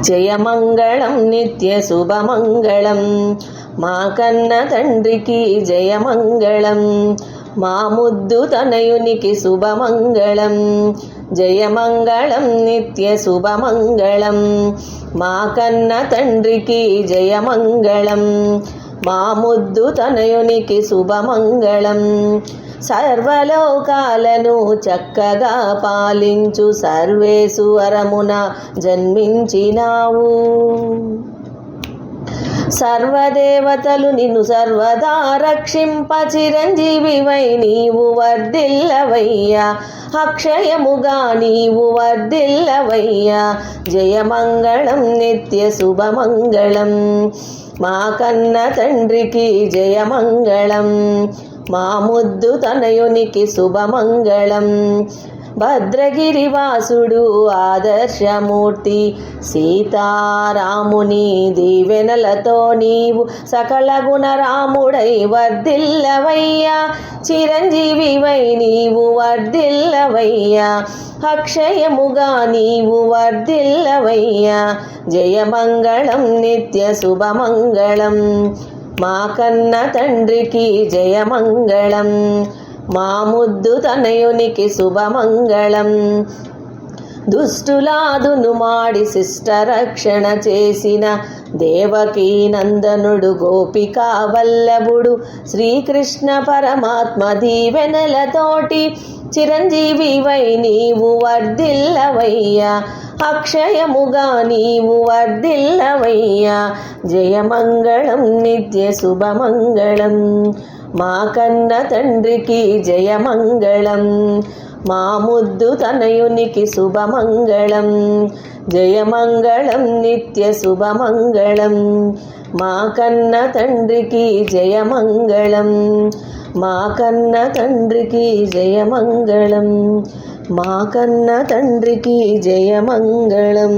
జయమంగళం నిత్య శుభమంగళం. మా కన్న తండ్రికి జయమంగళం. మా ముద్దు తనయునికి శుభమంగళం. జయమంగళం నిత్య శుభమంగళం. మా కన్న తండ్రికి జయమంగళం. మా ముద్దు తనయునికి శుభమంగళం. సర్వలోకాలను చక్కగా పాలించు సర్వేశ్వరమున జన్మించినావు. సర్వదేవతలు నిన్ను సర్వదా రక్షింప చిరంజీవివై నీవు వర్ధిల్లవయ్యా. అక్షయముగా నీవు వర్ధిల్లవయ్యా. జయమంగళం నిత్య శుభమంగళం. మా కన్న తండ్రికి జయమంగళం. మా ముద్దు తనయునికి శుభమంగళం. భద్రగిరివాసుడు ఆదర్శమూర్తి. సీతారాముని దీవెనలతో నీవు సకల గుణరాముడై వర్ధిల్లవయ్యా. చిరంజీవివై నీవు వర్ధిల్లవయ్యా. అక్షయముగా నీవు వర్ధిల్లవయ్యా. జయమంగళం నిత్య శుభమంగళం. మా కన్న తండ్రికి జయమంగళం మా ముద్దు తనయునికి శుభమంగళం. దుష్టులాదును మాడి శిష్ట రక్షణ చేసిన దేవకీ నందనుడు గోపికా వల్లభుడు. శ్రీకృష్ణ పరమాత్మ దీవెనలతోటి చిరంజీవివై నీవు వర్ధిల్లవయ్యా. అక్షయముగా నీవు వర్ధిల్లవయ్యా. జయమంగళం నిత్య శుభమంగళం. మా కన్న తండ్రికి జయమంగళం. మా ముద్దు తనయునికి శుభమంగళం. జయమంగళం నిత్య శుభమంగళం. మా కన్న తండ్రికి జయమంగళం. మా కన్న తండ్రికి జయమంగళం. మా కన్న తండ్రికి జయమంగళం.